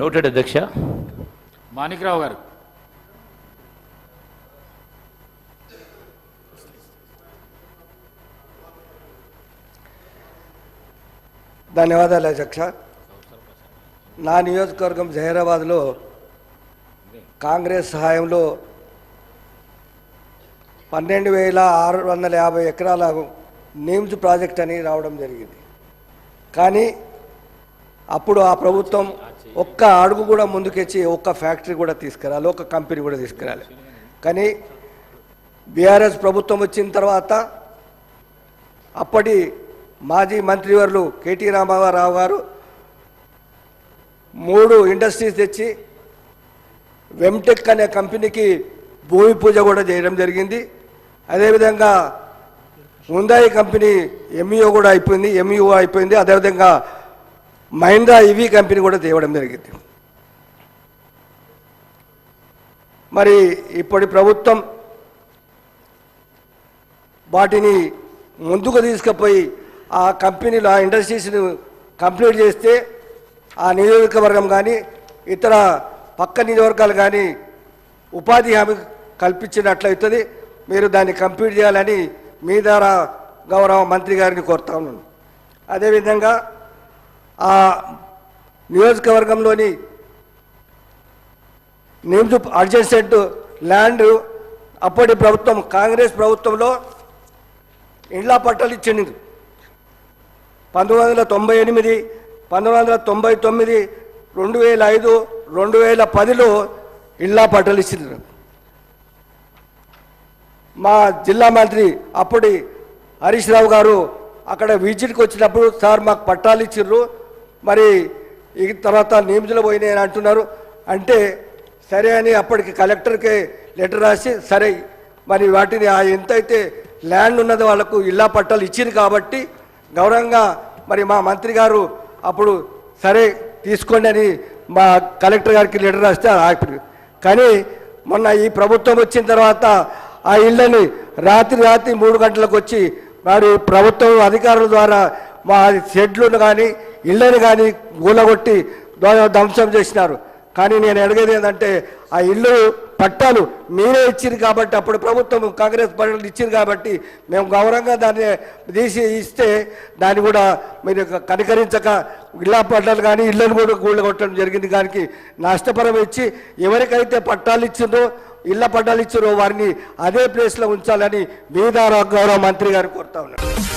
Noted అధ్యక్ష. మాణిక్రావు గారు. ధన్యవాదాలు అధ్యక్ష. నా నియోజకవర్గం జహీరాబాద్లో కాంగ్రెస్ సహాయంలో పన్నెండు వేల ఆరు వందల యాభై ఎకరాల నీమ్స్ ప్రాజెక్ట్ అని రావడం జరిగింది. కానీ అప్పుడు ఆ ప్రభుత్వం ఒక్క అడుగు కూడా ముందుకెచ్చి ఒక్క ఫ్యాక్టరీ కూడా తీసుకురాలి ఒక కంపెనీ కూడా తీసుకురాలి. కానీ బీఆర్ఎస్ ప్రభుత్వం వచ్చిన తర్వాత అప్పటి మాజీ మంత్రివర్లు కేటీ రామారావు గారు మూడు ఇండస్ట్రీస్ తెచ్చి వెమ్టెక్ అనే కంపెనీకి భూమి పూజ కూడా చేయడం జరిగింది. అదేవిధంగా ముందాయి కంపెనీ ఎంఈఓ కూడా అయిపోయింది ఎంఈఓ అయిపోయింది. అదేవిధంగా మహీంద్రా ఈవీ కంపెనీ కూడా తేవడం జరిగింది. మరి ఇప్పటి ప్రభుత్వం వాటిని ముందుకు తీసుకుపోయి ఆ కంపెనీలు ఆ ఇండస్ట్రీస్ను కంప్లీట్ చేస్తే ఆ నియోజకవర్గం కానీ ఇతర పక్క నియోజకవర్గాలు కానీ ఉపాధి హామీ కల్పించినట్లయితుంది. మీరు దాన్ని కంప్లీట్ చేయాలని మీ ద్వారా గౌరవ మంత్రి గారిని కోరుతా ఉన్నాను. అదేవిధంగా ఆ నియోజకవర్గంలోని నిమ్స్ అడ్జస్టెంట్ ల్యాండ్ అప్పటి ప్రభుత్వం కాంగ్రెస్ ప్రభుత్వంలో ఇండ్ల పట్టాలు ఇచ్చింది పంతొమ్మిది వందల తొంభై ఎనిమిది పంతొమ్మిది వందల తొంభై తొమ్మిది రెండు వేల ఐదు రెండు వేల పదిలో ఇళ్ళ పట్టాలు ఇచ్చింది మా జిల్లా మంత్రి అప్పటి హరీష్ రావు గారు అక్కడ విజిట్కి వచ్చినప్పుడు సార్ మాకు పట్టాలు ఇచ్చిర్రు మరి ఈ తర్వాత నియమితులు పోయినాయి అని అంటున్నారు. అంటే సరే అని అప్పటికి కలెక్టర్కి లెటర్ రాసి సరే మరి వాటిని ఆ ఎంతైతే ల్యాండ్ ఉన్నదో వాళ్ళకు ఇళ్ళ పట్టాలు ఇచ్చింది కాబట్టి గౌరవంగా మరి మా మంత్రి గారు అప్పుడు సరే తీసుకోండి అని మా కలెక్టర్ గారికి లెటర్ రాస్తే ఆపి కానీ మొన్న ఈ ప్రభుత్వం వచ్చిన తర్వాత ఆ ఇళ్ళని రాత్రి రాత్రి మూడు గంటలకు వచ్చి మరి ప్రభుత్వం అధికారుల ద్వారా మా షెడ్లను కానీ ఇళ్ళని కానీ గూలగొట్టి ధ్వంసం చేసినారు. కానీ నేను అడిగేది ఏంటంటే ఆ ఇల్లు పట్టాలు మీరే ఇచ్చింది కాబట్టి అప్పుడు ప్రభుత్వం కాంగ్రెస్ పట్టాలు ఇచ్చింది కాబట్టి మేము గౌరవంగా దాన్ని తీసి ఇస్తే దాన్ని కూడా మీరు కనికరించక ఇళ్ళ పట్టాలు కానీ ఇళ్ళను కూడా గూళ్ళు కొట్టడం జరిగింది. దానికి నష్టపరం ఇచ్చి ఎవరికైతే పట్టాలు ఇచ్చిందో ఇళ్ళ పట్టాలు ఇచ్చారో వారిని అదే ప్లేస్లో ఉంచాలని మీ ద్వారా గౌరవ మంత్రి గారు కోరుతా ఉన్నారు.